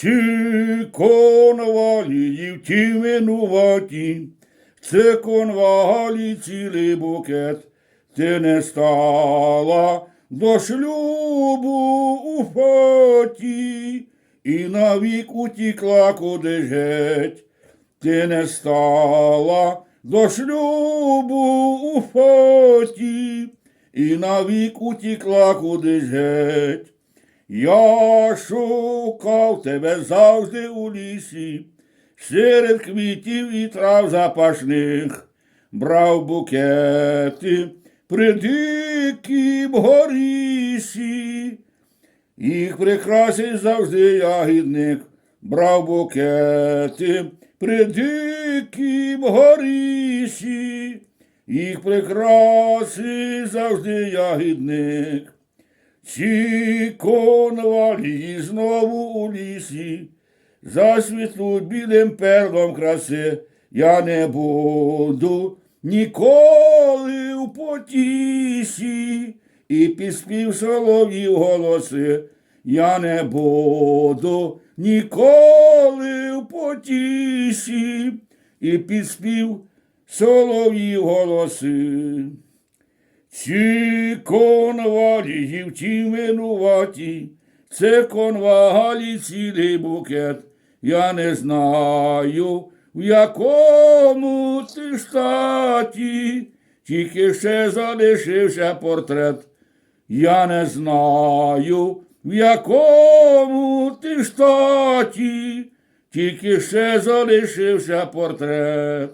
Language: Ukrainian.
Чи конвалії в ті винуваті, це конвалі цілий букет, ти не стала до шлюбу у фаті, і навік утікла куди геть. Ти не стала до шлюбу у фаті, і навік утікла кудись геть. Я шукав тебе завжди у лісі, серед квітів і трав запашних, брав букети при дикім горісі. Їх прикрасить завжди ягідник, брав букети при дикім горісі. Їх прикрасить завжди ягідник. Ці конвалії знову у лісі, засвітлуть білим перлом краси, я не буду ніколи у потісі, і підспів солов'їв голоси, я не буду ніколи у потісі, і підспів солов'їв голоси. Ці конвалії ті винуваті, це конвалі цілий букет. Я не знаю, в якому ти штаті, тільки ще залишився портрет. Я не знаю, в якому ти штаті, тільки ще залишився портрет.